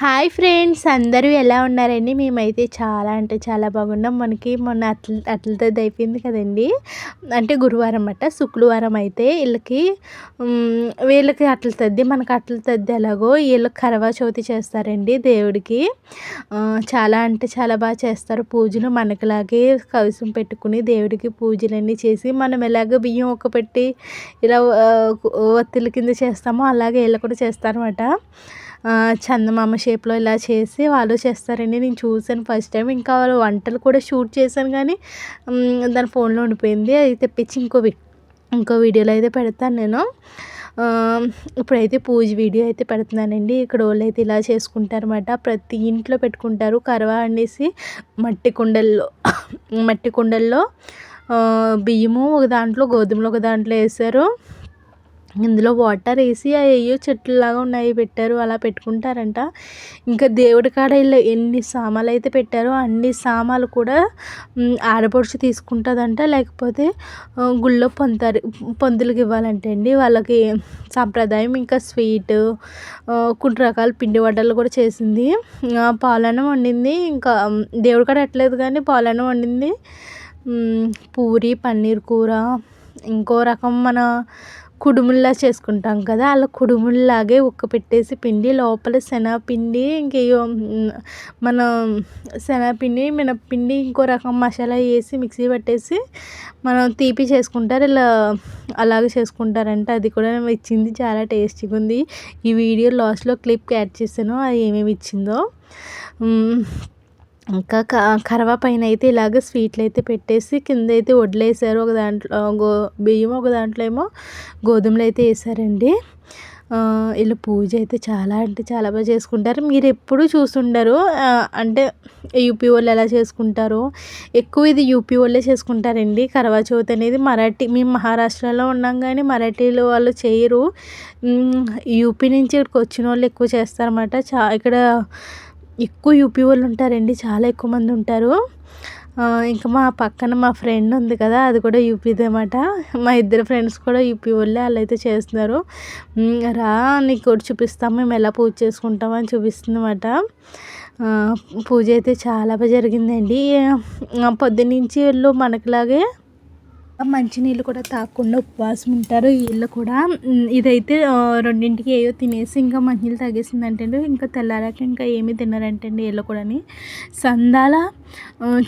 Hi friends అందరూ ఎలా ఉన్నారండి? మేమైతే చాలా అంటే చాలా బాగున్నాం. మనకి మొన్న అట్ల అట్లతో అయిపోయింది కదండి. అంటే గురువారం అన్నమాట శుక్రవారం అయితే వీళ్ళకి వీళ్ళకి అట్ల తద్ది మనకు అట్ల తద్ది ఎలాగో వీళ్ళకి కరవా చవితి చేస్తారండి దేవుడికి. చాలా అంటే చాలా బాగా చేస్తారు. పూజలు మనకులాగే కవసం పెట్టుకుని దేవుడికి పూజలన్నీ చేసి మనం ఎలాగ బియ్యం ఒక పెట్టి ఇలా ఒత్తిళ్ళ కింద చేస్తామో అలాగే వీళ్ళు కూడా చేస్తారన్నమాట. చందమామ షేప్లో ఇలా చేసి వాళ్ళు చేస్తారండి. నేను చూసాను ఫస్ట్ టైం. ఇంకా వాళ్ళు వంటలు కూడా షూట్ చేశాను కానీ దాని ఫోన్లో ఉండిపోయింది. అది తెప్పించి ఇంకో ఇంకో వీడియోలో అయితే పెడతాను నేను. ఇప్పుడైతే పూజ వీడియో అయితే పెడుతున్నానండి. ఇక్కడ వాళ్ళు అయితే ఇలా చేసుకుంటారన్నమాట. ప్రతి ఇంట్లో పెట్టుకుంటారు. కరవా అనేసి మట్టి కుండల్లో మట్టి కుండల్లో బియ్యము ఒక దాంట్లో గోధుమలు ఒక దాంట్లో వేసారు ఇందులో వాటర్ వేసి అయ్యో చెట్లులాగా ఉన్నాయి పెట్టారు అలా పెట్టుకుంటారంట. ఇంకా దేవుడి కాడ ఇలా ఎన్ని సామాన్లు అయితే పెట్టారో అన్ని సామాన్లు కూడా ఆడపడుచు తీసుకుంటుందంట. లేకపోతే గుళ్ళో పొంతారు పందులకి ఇవ్వాలంటే అండి. వాళ్ళకి సాంప్రదాయం ఇంకా స్వీట్ కొన్ని రకాల పిండి వంటలు కూడా చేసింది. పాలన వండింది. ఇంకా దేవుడి కాడ ఎట్లేదు కానీ పాలన వండింది. పూరి పన్నీర్ కూర ఇంకో రకం మన కుడుముల్లా చేసుకుంటాం కదా అలా కుడుముల్లాగే ఉక్క పెట్టేసి పిండి లోపల శనగపిండి ఇంకేయో మన శనగపిండి మినప్పిండి ఇంకో రకం మసాలా వేసి మిక్సీ పట్టేసి మనం తీపి చేసుకుంటారు ఇలా అలాగే చేసుకుంటారంట. అది కూడా ఇచ్చింది చాలా టేస్టీగా ఉంది. ఈ వీడియో లాస్ట్లో క్లిప్ యాడ్ చేశాను అది ఏమేమి ఇచ్చిందో. ఇంకా కరవ పైన అయితే ఇలాగ స్వీట్లు అయితే పెట్టేసి కింద అయితే వడ్లేసారు. ఒక దాంట్లో గో బియ్యం ఒక దాంట్లో ఏమో గోధుమలు అయితే వేసారండి వీళ్ళు పూజ అయితే చాలా అంటే చాలా బాగా చేసుకుంటారు. మీరు ఎప్పుడు చూస్తుండరు అంటే యూపీ వాళ్ళు ఎలా చేసుకుంటారో? ఎక్కువ ఇది యూపీ వాళ్ళే చేసుకుంటారండి. కరవా చౌత్ అనేది మరాఠీ మేము మహారాష్ట్రలో ఉన్నాం కానీ మరాఠీలో వాళ్ళు చేయరు. యూపీ నుంచి ఇక్కడికి వచ్చిన వాళ్ళు ఎక్కువ చేస్తారన్నమాట. చా ఇక్కడ ఎక్కువ యూపీ వాళ్ళు ఉంటారండి చాలా ఎక్కువ మంది ఉంటారు. ఇంకా మా పక్కన మా ఫ్రెండ్ ఉంది కదా అది కూడా యూపీదే అనమాట మా ఇద్దరు ఫ్రెండ్స్ కూడా యూపీ వాళ్ళే వాళ్ళు అయితే చేస్తున్నారు రా నీకు కూడా చూపిస్తాం మేము ఎలా పూజ చేసుకుంటామని చూపిస్తుంది అనమాట పూజ అయితే చాలా బాగా జరిగిందండి. పొద్దునుంచి వీళ్ళు మనకులాగే మంచినీళ్ళు కూడా తాగకుండా ఉపవాసం ఉంటారు. వీళ్ళు కూడా ఇదైతే రెండింటికి ఏయో తినేసి ఇంకా మంచినీళ్ళు తాగేసిందంటే ఇంకా తెల్లారాక ఇంకా ఏమీ తిన్నారంటండి వీళ్ళు కూడా సందాల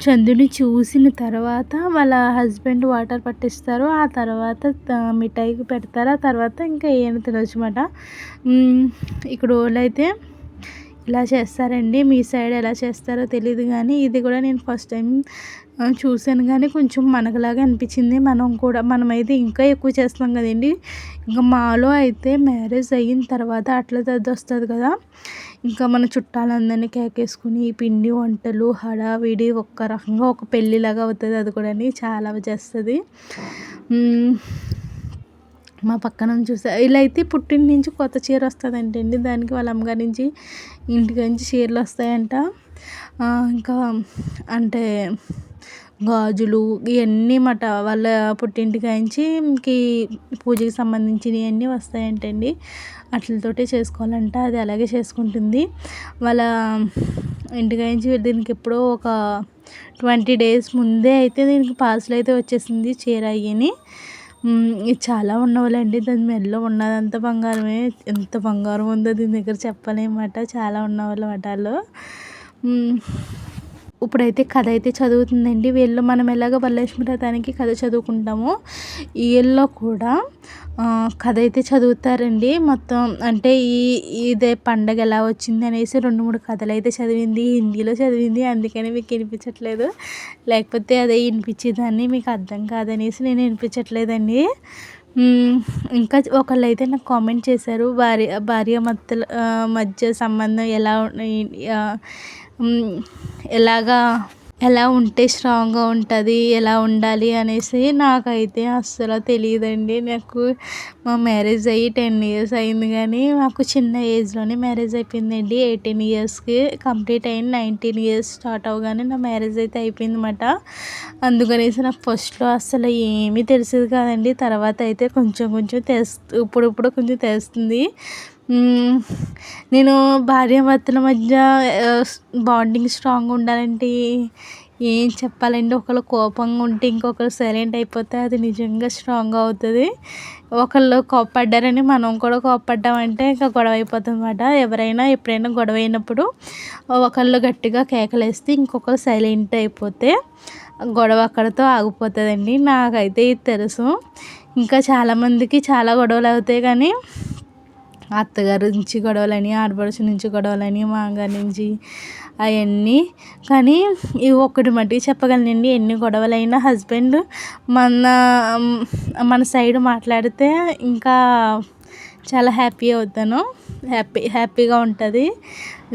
చందుని చూసిన తర్వాత వాళ్ళ హస్బెండ్ వాటర్ పట్టిస్తారు. ఆ తర్వాత మిఠాయికి పెడతారు. ఆ తర్వాత ఇంకా ఏమి తినొచ్చు అన్నమాట. ఇక్కడ వాళ్ళు అయితే ఇలా చేస్తారండి. మీ సైడ్ ఎలా చేస్తారో తెలియదు కానీ ఇది కూడా నేను ఫస్ట్ టైం చూశాను కానీ కొంచెం మనకులాగా అనిపించింది. మనం కూడా మనమైతే ఇంకా ఎక్కువ చేస్తాం కదండి. ఇంకా మాలో అయితే మ్యారేజ్ అయిన తర్వాత అట్లా తద్ది వస్తుంది కదా. ఇంకా మన చుట్టాలందరినీ కేకేసుకుని పిండి వంటలు హడావిడి ఒక్క రకంగా ఒక పెళ్ళిలాగా అవుతుంది అది కూడా చాలా చేస్తుంది. మా పక్కన చూసా ఇలా అయితే పుట్టిన నుంచి కొత్త చీర వస్తుందంటండి దానికి వాళ్ళ అమ్మగారి నుంచి ఇంటికి నుంచి చీరలు వస్తాయంట. ఇంకా అంటే గాజులు ఇవన్నీ మాట వాళ్ళ పుట్టింటికాయించి నుంచి పూజకి సంబంధించినవి అన్నీ వస్తాయంటండి. అట్లతోటే చేసుకోవాలంట. అది అలాగే చేసుకుంటుంది. వాళ్ళ ఇంటికాయించి నుంచి దీనికి ఎప్పుడో ఒక ట్వంటీ డేస్ ముందే అయితే దీనికి పార్సల్ అయితే వచ్చేసింది చీర అయ్యని. చాలా ఉన్నవాళ్ళండి. దాని మెడలో ఉన్నదంతా బంగారమే. ఎంత బంగారం ఉందో దీని దగ్గర చెప్పలేమట. చాలా ఉన్నవాళ్ళు వాటాల్లో ఇప్పుడైతే కథ అయితే చదువుతుందండి. వీళ్ళు మనం ఎలాగ వరలక్ష్మి వ్రతానికి కథ చదువుకుంటామో వీళ్ళు కూడా కథ అయితే చదువుతారండి. మొత్తం అంటే ఈ ఇదే పండగ ఎలా వచ్చింది అనేసి రెండు మూడు కథలు అయితే చదివింది. హిందీలో చదివింది. అందుకని మీకు వినిపించట్లేదు. లేకపోతే అదే వినిపించేదాన్ని. మీకు అర్థం కాదనేసి నేను వినిపించట్లేదండి. ఇంకా ఒకళ్ళు అయితే నాకు కామెంట్ చేశారు భార్య భార్య మధ్య మధ్య సంబంధం ఎలా ఎలాగా ఎలా ఉంటే స్ట్రాంగ్గా ఉంటుంది ఎలా ఉండాలి అనేసి నాకైతే అస్సలు తెలియదండి. నాకు మా మ్యారేజ్ అయ్యి టెన్ ఇయర్స్ అయింది కానీ మాకు చిన్న ఏజ్లోనే మ్యారేజ్ అయిపోయిందండి. ఎయిటీన్ ఇయర్స్కి కంప్లీట్ అయింది నైన్టీన్ ఇయర్స్ స్టార్ట్ అవగానే నా మ్యారేజ్ అయితే అయిపోయింది అనమాట అందుకనేసి నాకు ఫస్ట్లో అసలు ఏమీ తెలిసేది కాదండి. తర్వాత అయితే కొంచెం కొంచెం తెస్తూ ఇప్పుడు ఇప్పుడు కొంచెం తెలుస్తుంది నేను భార్యాభర్తల మధ్య బాండింగ్ స్ట్రాంగ్ ఉండాలంటే ఏం చెప్పాలండి ఒకళ్ళు కోపంగా ఉంటే ఇంకొకరు సైలెంట్ అయిపోతే అది నిజంగా స్ట్రాంగ్ అవుతుంది. ఒకళ్ళు కోప్పడ్డారని మనం కూడా కోప్పడ్డామంటే ఇంకా గొడవ అయిపోతుంది అనమాట ఎవరైనా ఎప్పుడైనా గొడవ అయినప్పుడు ఒకళ్ళు గట్టిగా కేకలేస్తే ఇంకొకరు సైలెంట్ అయిపోతే గొడవ అక్కడితో ఆగిపోతుందండి. నాకైతే ఇది తెలుసు. ఇంకా చాలామందికి చాలా గొడవలు అవుతాయి కానీ అత్తగారి నుంచి గొడవలని ఆడపడుచు నుంచి గొడవలని మామగారి నుంచి అవన్నీ. కానీ ఇవి ఒక్కటి మట్టుకు చెప్పగలనండి. ఎన్ని గొడవలైనా హస్బెండ్ మన మన సైడ్ మాట్లాడితే ఇంకా చాలా హ్యాపీ అవుతాను. హ్యాపీ హ్యాపీగా ఉంటుంది.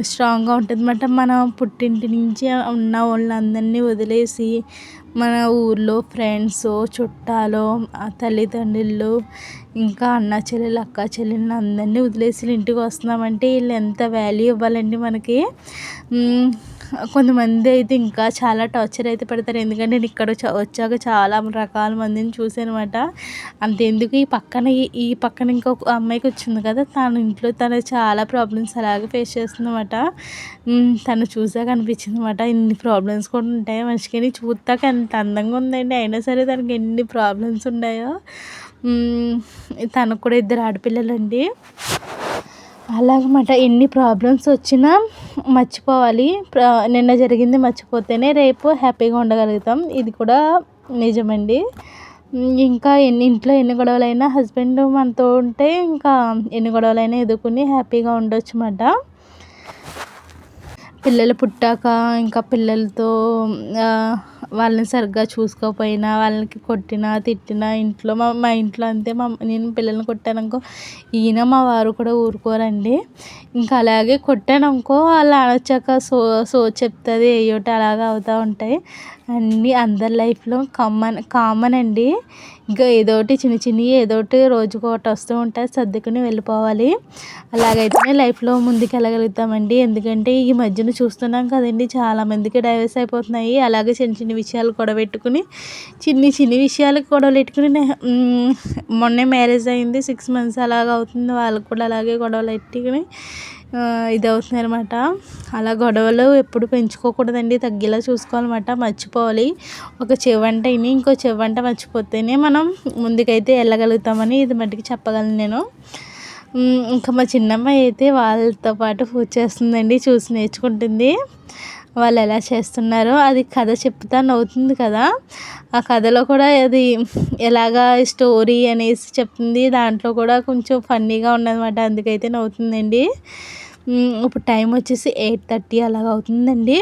స్ట్రాంగ్గా ఉంటుంది అన్నమాట మనం పుట్టింటి నుంచి ఉన్న వాళ్ళందరినీ వదిలేసి మన ఊర్లో ఫ్రెండ్స్ చుట్టాలు తల్లిదండ్రులు ఇంకా అన్న చెల్లెలు అక్క చెల్లెలు అందరినీ వదిలేసి ఇంటికి వస్తున్నామంటే వీళ్ళు ఎంత వాల్యూ ఇవ్వాలండి మనకి? కొంతమంది అయితే ఇంకా చాలా టార్చర్ అయితే పెడతారు. ఎందుకంటే నేను ఇక్కడ వచ్చాక చాలా రకాల మందిని చూసాను అనమాట అంతెందుకు ఈ పక్కన ఈ పక్కన ఇంకొక అమ్మాయికి వచ్చింది కదా తన ఇంట్లో తను చాలా ప్రాబ్లమ్స్ అలాగే ఫేస్ చేస్తుందన్నమాట. తను చూసాక అనిపించింది అనమాట ఇన్ని ప్రాబ్లమ్స్ కూడా ఉంటాయి మనిషికి చూస్తాక ఎంత అందంగా ఉందండి. అయినా సరే తనకి ఎన్ని ప్రాబ్లమ్స్ ఉన్నాయో. తనకు కూడా ఇద్దరు ఆడపిల్లలండి. అలాగమాట. ఎన్ని ప్రాబ్లమ్స్ వచ్చినా మర్చిపోవాలి. నిన్న జరిగింది మర్చిపోతేనే రేపు హ్యాపీగా ఉండగలుగుతాం. ఇది కూడా నిజమండి. ఇంకా ఎన్ని ఇంట్లో ఎన్ని గొడవలైనా హస్బెండ్ మనతో ఉంటే ఇంకా ఎన్ని గొడవలైనా ఎదుర్కొని హ్యాపీగా ఉండొచ్చు అన్నమాట పిల్లలు పుట్టాక ఇంకా పిల్లలతో వాళ్ళని సరిగ్గా చూసుకోకపోయినా వాళ్ళకి కొట్టినా తిట్టినా ఇంట్లో మా మా ఇంట్లో అంతే. మా నేను పిల్లల్ని కొట్టాననుకో ఈయన మా వారు కూడా ఊరుకోరండి. ఇంకా అలాగే కొట్టాననుకో వాళ్ళు అనొచ్చాక సో సో చెప్తుంది ఏయోటి అలాగా అవుతూ ఉంటాయి. అన్నీ అందరి లైఫ్లో కామన్ కామన్ అండి. ఇంకా ఏదోటి చిన్న చిన్నవి ఒకటి రోజుకు ఒకటి వస్తూ ఉంటాయి సర్దుకుని వెళ్ళిపోవాలి. అలాగైతేనే లైఫ్లో ముందుకు వెళ్ళగలుగుతామండి. ఎందుకంటే ఈ మధ్యన చూస్తున్నాం కదండి చాలామందికి డైవర్స్ అయిపోతున్నాయి. అలాగే చిన్న చిన్న విషయాలు గొడవెట్టుకుని చిన్ని చిన్ని విషయాలకు గొడవలు పెట్టుకుని మొన్నే మ్యారేజ్ అయింది సిక్స్ మంత్స్ అలాగ అవుతుంది వాళ్ళకు కూడా అలాగే గొడవలు పెట్టుకుని ఇది అవుతుంది అనమాట అలా గొడవలు ఎప్పుడు పెంచుకోకూడదండి తగ్గేలా చూసుకోవాలన్నమాట మర్చిపోవాలి. ఒక చెవంట విని ఇంకో చెవంట మర్చిపోతేనే మనం ముందుకైతే వెళ్ళగలుగుతామని ఇది మటుకు చెప్పగలను నేను. ఇంకా మా చిన్నమ్మాయి అయితే వాళ్ళతో పాటు పూజ చేస్తుందండి చూసి నేర్చుకుంటుంది. వాళ్ళు ఎలా చేస్తున్నారో అది కథ చెప్తా నవ్వుతుంది కదా. ఆ కథలో కూడా అది ఎలాగా స్టోరీ అనేసి చెప్తుంది. దాంట్లో కూడా కొంచెం ఫన్నీగా ఉన్నదన్నమాట. అందుకైతే నవ్వుతుందండి. ఇప్పుడు టైం వచ్చేసి ఎయిట్ థర్టీ అలాగ అవుతుందండి.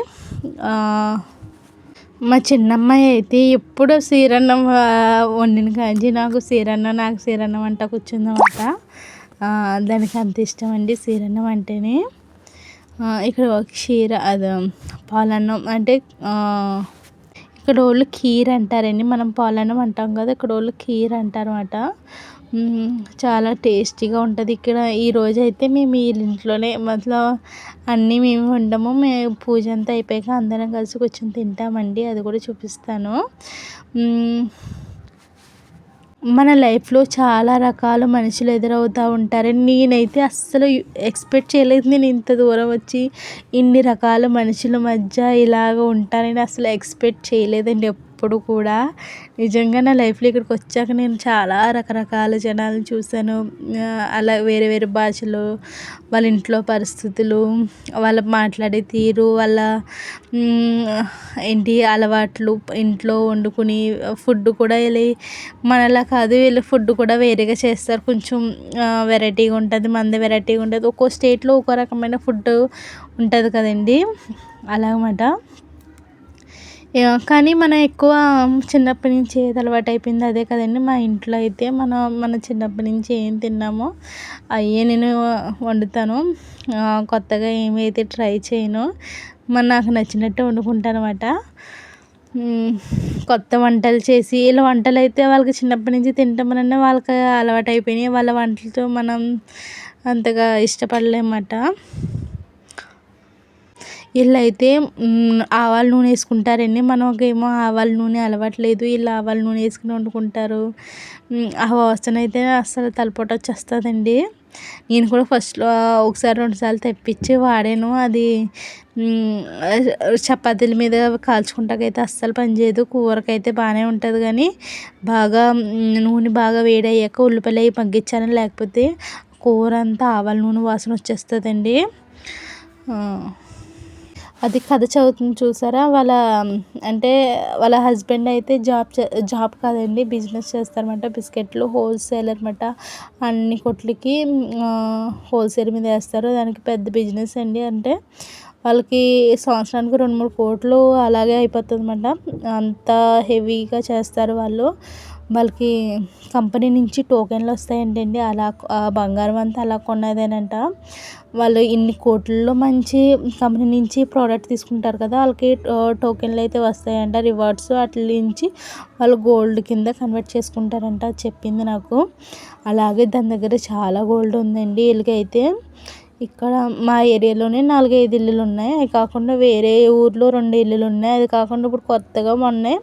మా చిన్నమ్మాయి అయితే ఎప్పుడు సీరన్నం వండిన కాంచి నాకు సీరన్నం నాకు సీరన్నం అంట కూర్చుందన్నమాట. దానికి అంత ఇష్టం అండి సీరన్నం అంటేనే. ఇక్కడ క్షీర అది పాలన్నం అంటే ఇక్కడ వాళ్ళు ఖీర్ అంటారండి. మనం పాలన్నం అంటాం కదా ఇక్కడ వాళ్ళు ఖీర్ అంటారన్నమాట. చాలా టేస్టీగా ఉంటుంది ఇక్కడ. ఈరోజు అయితే మేము ఇంట్లోనే మతలో అన్నీ మేము వండము. మేము పూజ అంతా అయిపోయాక అందరం కలిసి కూర్చొని తింటామండి. అది కూడా చూపిస్తాను. మన లైఫ్లో చాలా రకాల మనుషులు ఎదురవుతూ ఉంటారు. నేనైతే అస్సలు ఎక్స్పెక్ట్ చేయలేదు నేను ఇంత దూరం వచ్చి ఇన్ని రకాల మనుషుల మధ్య ఇలాగ ఉంటానని అసలు ఎక్స్పెక్ట్ చేయలేదండి. అప్పుడు కూడా నిజంగా నా లైఫ్లో ఇక్కడికి వచ్చాక నేను చాలా రకరకాల జనాలను చూశాను. అలా వేరే వేరే భాషలు వాళ్ళ ఇంట్లో పరిస్థితులు వాళ్ళ మాట్లాడే తీరు వాళ్ళ ఏంటి అలవాట్లు ఇంట్లో వండుకుని ఫుడ్ కూడా వెళ్ళి మనలా కాదు వీళ్ళు ఫుడ్ కూడా వేరేగా చేస్తారు. కొంచెం వెరైటీగా ఉంటుంది మంది వెరైటీగా ఉంటుంది. ఒక్కో స్టేట్లో ఒక్కో రకమైన ఫుడ్ ఉంటుంది కదండి. అలాగమాట కానీ మనం ఎక్కువ చిన్నప్పటి నుంచి ఏది అలవాటు అయిపోయింది అదే కదండి. మా ఇంట్లో అయితే మనం మన చిన్నప్పటి నుంచి ఏం తిన్నామో అయ్యే నేను వండుతాను. కొత్తగా ఏమైతే ట్రై చేయను మరి నాకు నచ్చినట్టు వండుకుంటాను అనమాట కొత్త వంటలు చేసి ఇలా వంటలు అయితే వాళ్ళకి చిన్నప్పటి నుంచి తింటామనన్నా వాళ్ళకి అలవాటు అయిపోయినాయి వాళ్ళ వంటలతో మనం అంతగా ఇష్టపడలేమట. వీళ్ళైతే ఆవాల నూనె వేసుకుంటారండి. మనకేమో ఆవాల నూనె అలవాట్లేదు. వీళ్ళు ఆవాల నూనె వేసుకుని వండుకుంటారు. ఆ వాసన అయితే అస్సలు తలపోట వచ్చేస్తుందండి. నేను కూడా ఫస్ట్లో ఒకసారి రెండుసార్లు తెప్పించి వాడాను. అది చపాతీల మీద కాల్చుకుంటాకైతే అస్సలు పనిచేయదు కూరకైతే బాగానే ఉంటుంది కానీ బాగా నూనె బాగా వేడయ్యాక ఉల్లిపాయలు అవి మగ్గించాను. లేకపోతే కూర అంతా ఆవాల నూనె వాసన వచ్చేస్తుందండి. అది కథ చదువుతుంది చూసారా? వాళ్ళ అంటే వాళ్ళ హస్బెండ్ అయితే జాబ్ జాబ్ కాదండి బిజినెస్ చేస్తారన్నమాట బిస్కెట్లు హోల్సేల్ అనమాట అన్ని కొట్లకి హోల్సేల్ మీద వేస్తారు. దానికి పెద్ద బిజినెస్ అండి. అంటే వాళ్ళకి సంవత్సరానికి రెండు మూడు కోట్లు అలాగే అయిపోతుంది అనమాట అంత హెవీగా చేస్తారు వాళ్ళు. వాళ్ళకి కంపెనీ నుంచి టోకెన్లు వస్తాయంటండి అలా ఆ బంగారం అంతా అలా కొన్నదేనంట. వాళ్ళు ఇన్ని కోట్లలో మంచి కంపెనీ నుంచి ప్రోడక్ట్ తీసుకుంటారు కదా వాళ్ళకి టోకెన్లు అయితే వస్తాయంట. రివార్డ్స్ వాటి నుంచి వాళ్ళు గోల్డ్ కింద కన్వర్ట్ చేసుకుంటారంట చెప్పింది నాకు. అలాగే దాని దగ్గర చాలా గోల్డ్ ఉందండి వీళ్ళకైతే ఇక్కడ మా ఏరియాలోనే నాలుగైదు ఇల్లులు ఉన్నాయి. అవి కాకుండా వేరే ఊర్లో రెండు ఇల్లులు ఉన్నాయి. అది కాకుండా ఇప్పుడు కొత్తగా మొన్నే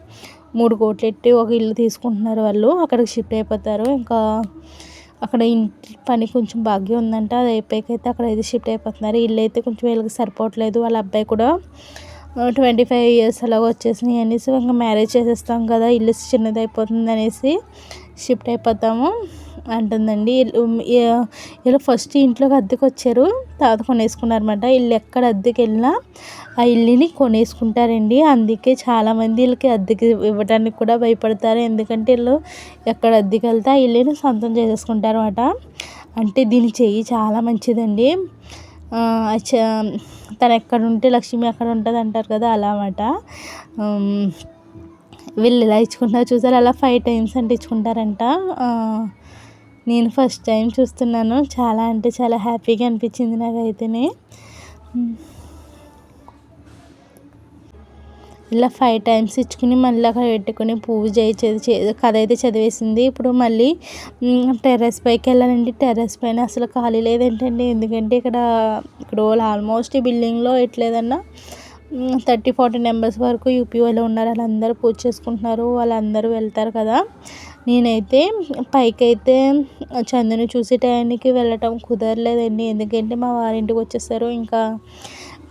మూడు కోట్లు పెట్టి ఒక ఇల్లు తీసుకుంటున్నారు వాళ్ళు. అక్కడికి షిఫ్ట్ అయిపోతారు. ఇంకా అక్కడ ఇంటి పని కొంచెం భాగ్యం ఉందంట. అది అయిపోయాకైతే అక్కడ అయితే షిఫ్ట్ అయిపోతున్నారు. ఇల్లు అయితే కొంచెం వీళ్ళకి సరిపోవట్లేదు. వాళ్ళ అబ్బాయి కూడా ట్వంటీ ఫైవ్ ఇయర్స్ అలాగ వచ్చేసినాయి అనేసి ఇంకా మ్యారేజ్ చేసేస్తాం కదా. ఇల్లు చిన్నది అయిపోతుంది అనేసి షిఫ్ట్ అయిపోతాము. అంటుందండి. ఇలా ఫస్ట్ ఇంట్లోకి అద్దెకి వచ్చారు తర్వాత కొనేసుకున్నారన్నమాట. వీళ్ళు ఎక్కడ అద్దెకి వెళ్ళినా ఆ ఇల్లుని కొనేసుకుంటారండి. అందుకే చాలామంది వీళ్ళకి అద్దెకి ఇవ్వడానికి కూడా భయపడతారు. ఎందుకంటే వీళ్ళు ఎక్కడ అద్దెకి వెళ్తే ఆ ఇల్లుని సొంతం చేసేసుకుంటారు అనమాట అంటే దీని చెయ్యి చాలా మంచిదండి. తను ఎక్కడ ఉంటే లక్ష్మి అక్కడ ఉంటుంది అంటారు కదా అలా అన్నమాట. వీళ్ళు ఇలా ఇచ్చుకుంటారు చూసారు? అలా ఫైవ్ టైమ్స్ అంటే ఇచ్చుకుంటారంట నేను ఫస్ట్ టైం చూస్తున్నాను. చాలా అంటే చాలా హ్యాపీగా అనిపించింది నాకైతేనే. ఇలా ఫైవ్ టైమ్స్ ఇచ్చుకుని మళ్ళీ అక్కడ పెట్టుకుని పూజ కథ అయితే చదివేసింది. ఇప్పుడు మళ్ళీ టెర్రస్ పైకి వెళ్ళాలండి టెర్రస్ పైన అసలు ఖాళీ లేదేంటండి. ఎందుకంటే ఇక్కడ ఇక్కడ ఆల్మోస్ట్ ఈ బిల్డింగ్లో ఎట్లేదన్నా థర్టీ ఫార్టీ మెంబర్స్ వరకు యూపీ వాళ్ళు ఉన్నారు. వాళ్ళందరూ పూజ చేసుకుంటున్నారు. వాళ్ళందరూ వెళ్తారు కదా. నేనైతే పైకైతే చందును చూసే టైంకి వెళ్ళటం కుదరలేదండి. ఎందుకంటే మా వారింటికి వచ్చేసారు. ఇంకా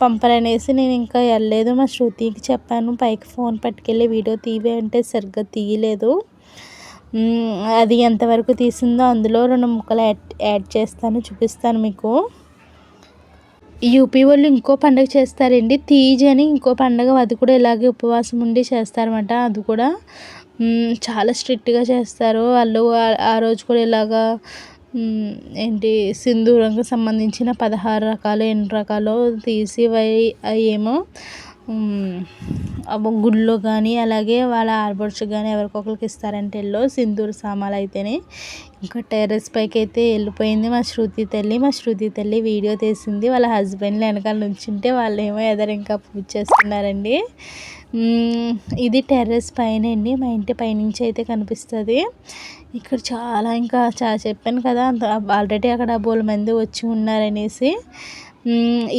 పంపరనేసి నేను ఇంకా వెళ్ళలేదు. మా శృతికి చెప్పాను పైకి ఫోన్ పట్టుకెళ్ళి వీడియో తీవే అంటే సరిగ్గా తీయలేదు. అది ఎంతవరకు తీసిందో అందులో రెండు ముక్కలు యాడ్ యాడ్ చేస్తాను చూపిస్తాను మీకు. యూపీ వాళ్ళు ఇంకో పండుగ చేస్తారండి. తీజ్ అని ఇంకో పండుగ. అది కూడా ఇలాగే ఉపవాసం ఉండి చేస్తారన్నమాట. అది కూడా చాలా స్ట్రిక్ట్గా చేస్తారు. వాళ్ళు ఆ రోజు కూడా ఇలాగా ఏంటి సింధూరంకి సంబంధించిన పదహారు రకాలు ఎన్ని రకాలు తీసి అవి ఏమో గుళ్ళో కానీ అలాగే వాళ్ళ ఆడపడుచు కానీ ఎవరికొకరికి ఇస్తారంటే ఎల్లో సింధూర సామాన్లు అయితేనే. ఇంకా టెర్రస్ పైకి అయితే వెళ్ళిపోయింది మా శృతి తల్లి. మా శృతి తల్లి వీడియో తీసింది. వాళ్ళ హస్బెండ్లు వెనకాల నుంచుంటే వాళ్ళు ఏమో ఎదరు ఇంకా పూజ చేస్తున్నారండి. ఇది టెర్రస్ పైన అండి. మా ఇంటి పైనుంచి అయితే కనిపిస్తుంది. ఇక్కడ చాలా ఇంకా చాలా చెప్పాను కదా ఆల్రెడీ అక్కడ బోల్ మంది వచ్చి ఉన్నారనేసి.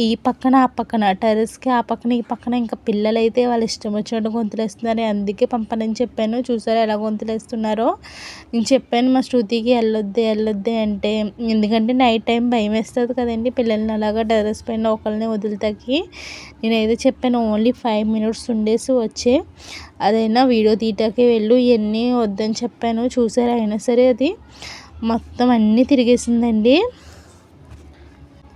ఈ పక్కన ఆ పక్కన టెర్రస్కి ఆ పక్కన ఈ పక్కన ఇంకా పిల్లలైతే వాళ్ళు ఇష్టం వచ్చినట్టు గొంతులేస్తున్నారు అందుకే పంపనని చెప్పాను. చూసారా ఎలా గొంతులేస్తున్నారో? నేను చెప్పాను మా శృతికి వెళ్ళొద్దే వెళ్ళొద్దే అంటే ఎందుకంటే నైట్ టైం భయం వేస్తుంది కదండి పిల్లల్ని అలాగా టెర్రస్ పైన ఒకరిని వదులుతాకి. నేనైతే చెప్పాను ఓన్లీ ఫైవ్ మినిట్స్ ఉండేసి వచ్చే అదైనా వీడియో తీయటాకే వెళ్ళు ఇవన్నీ వద్దని చెప్పాను. చూసారా అయినా సరే అది. మొత్తం అన్నీ తిరిగేసిందండి.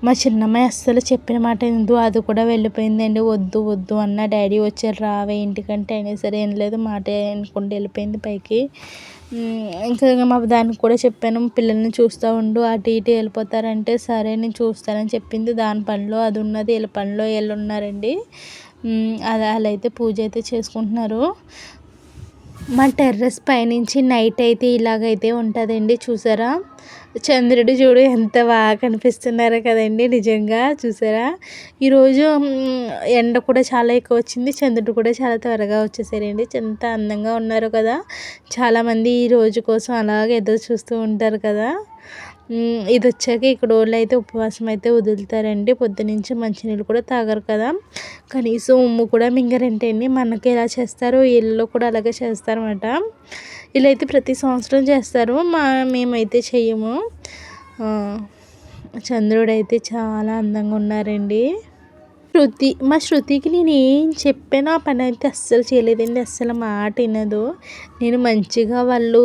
మా చిన్నమ్మాయి అస్సలు చెప్పిన మాట ఎందు అది కూడా వెళ్ళిపోయిందండి. వద్దు వద్దు అన్న డాడీ వచ్చారు రావే ఇంటికంటే అయినా సరే ఏం లేదు మాట అనుకుంటే వెళ్ళిపోయింది పైకి. ఇంకా మా దానికి కూడా చెప్పాను పిల్లల్ని చూస్తూ ఉండు అటు ఇటు వెళ్ళిపోతారంటే సరే నేను చూస్తానని చెప్పింది. దాని పనిలో అది ఉన్నది వీళ్ళ పనిలో వీళ్ళు ఉన్నారండి. అది వాళ్ళైతే పూజ అయితే చేసుకుంటున్నారు. మా టెర్రస్ పైనుంచి నైట్ అయితే ఇలాగైతే ఉంటుందండి చూసారా? చంద్రుడు చూడు ఎంత బాగా కనిపిస్తున్నారో కదండి నిజంగా చూసారా? ఈరోజు ఎండ కూడా చాలా ఎక్కువ వచ్చింది. చంద్రుడు కూడా చాలా త్వరగా వచ్చేసారండి. ఎంత అందంగా ఉన్నారు కదా. చాలామంది ఈ రోజు కోసం అలాగే ఎదురు చూస్తూ ఉంటారు కదా. ఇది వచ్చాక ఇక్కడ వాళ్ళు అయితే ఉపవాసం అయితే వదులుతారండి. పొద్దునుంచి మంచినీళ్ళు కూడా తాగరు కదా. కనీసం ఉమ్ము కూడా మింగరంటండి మనకి ఎలా చేస్తారో వీళ్ళలో కూడా అలాగే చేస్తారన్నమాట. ఇలా అయితే ప్రతి సంవత్సరం చేస్తారు. మా మేమైతే చెయ్యము. చంద్రుడు అయితే చాలా అందంగా ఉన్నారండి. శృతి మా శృతికి నేను ఏం చెప్పానో ఆ పని అయితే అస్సలు చేయలేదండి. అస్సలు మాట వినదు. నేను మంచిగా వాళ్ళు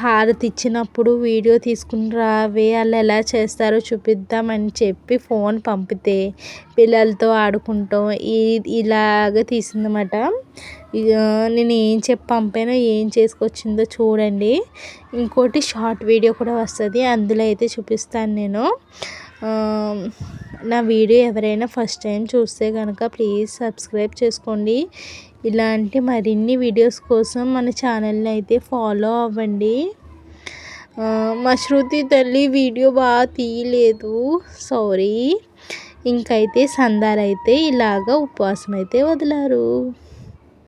హారతి ఇచ్చినప్పుడు వీడియో తీసుకుని రావే వాళ్ళు ఎలా చేస్తారో చూపిద్దామని చెప్పి ఫోన్ పంపితే పిల్లలతో ఆడుకుంటాం. ఈ ఇలాగ తీసిందన్నమాట. నేను ఏం చెప్పి పంపానో ఏం చేసుకొచ్చిందో చూడండి. ఇంకోటి షార్ట్ వీడియో కూడా వస్తుంది. అందులో అయితే చూపిస్తాను నేను. నా వీడియో ఎవరైనా ఫస్ట్ టైం చూస్తే కనుక ప్లీజ్ సబ్స్క్రైబ్ చేసుకోండి. ఇలాంటి మరిన్ని వీడియోస్ కోసం మన ఛానల్ని అయితే ఫాలో అవ్వండి. మా శృతి తల్లి వీడియో బాగా తీయలేదు. సారీ. ఇంకైతే సందారైతే ఇలాగ ఉపవాసం అయితే వదిలారు.